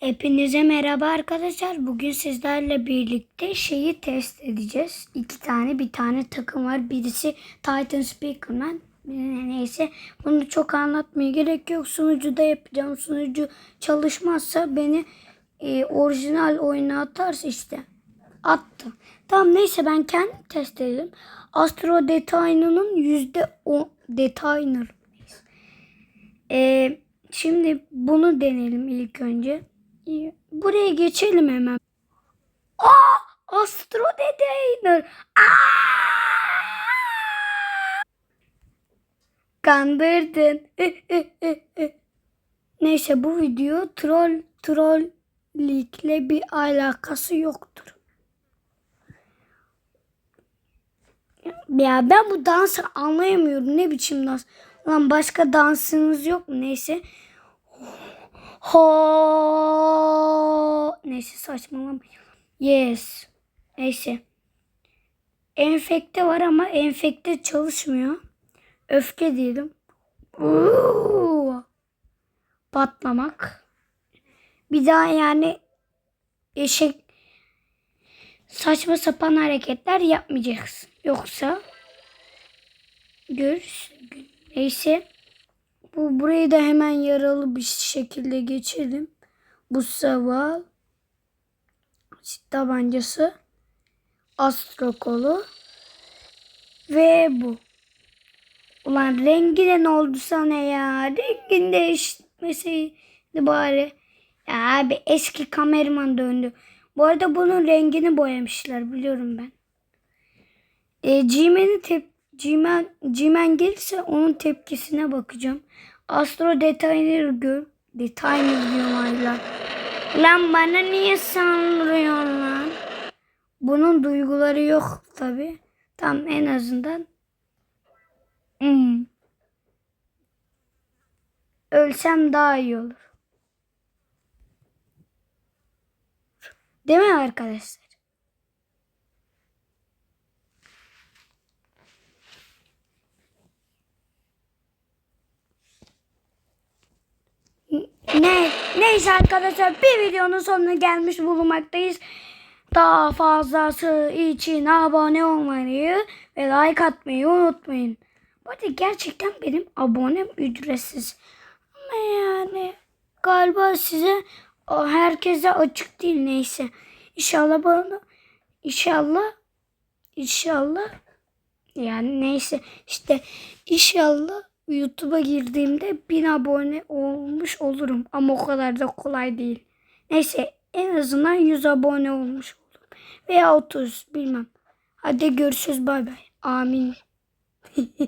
Hepinize merhaba arkadaşlar. Bugün sizlerle birlikte şeyi test edeceğiz. İki tane bir tane takım var. Birisi Titan Speakerman. Neyse bunu çok anlatmaya gerek yok. Sunucuda yapacağım. Sunucu çalışmazsa beni e, orijinal oyuna atarsa işte. Attı. Tamam neyse ben kendim test edelim. Astro Detainer'ın yüzde on Detainer. Ee, şimdi bunu deneyelim ilk önce. İyi. Buraya geçelim hemen. Aa! Astro Detailer. Aa! Kandırdın. Neyse bu video troll trollikle bir alakası yoktur. Ya ben bu dansı anlayamıyorum. Ne biçim dans? Lan başka dansınız yok mu? Neyse. Ho. Neyse saçmalamayalım. Yes. Neyse. Enfekte var ama enfekte çalışmıyor. Öfke diyelim. Oo. Patlamak. Bir daha yani eşek saçma sapan hareketler yapmayacaksın. Yoksa görürsün. Neyse. Bu burayı da hemen yaralı bir şekilde geçelim. Bu saval tabancası astro kolu ve bu. Ulan rengi de ne oldu sana ya? Rengin değişmeseydi bari. Ya abi eski kameraman döndü. Bu arada bunun rengini boyamışlar biliyorum ben. E, G-Man'i tep G-Man, G-Man gelirse onun tepkisine bakacağım. Astro Detailer gör. Detailer diyorum hala. Lan bana niye sandırıyorsun lan? Bunun duyguları yok tabi. Tam en azından. Hmm. Ölsem daha iyi olur. Değil mi arkadaşlar? Ne, neyse arkadaşlar bir videonun sonuna gelmiş bulunmaktayız. Daha fazlası için abone olmayı ve like atmayı unutmayın. Bu arada gerçekten benim abonem ücretsiz. Ama yani galiba size herkese açık değil neyse. İnşallah bana inşallah inşallah yani neyse işte inşallah YouTube'a girdiğimde 1000 abone olmuş olurum. Ama o kadar da kolay değil. Neyse en azından 100 abone olmuş olurum. Veya 30 bilmem. Hadi görüşürüz bay bay. Amin.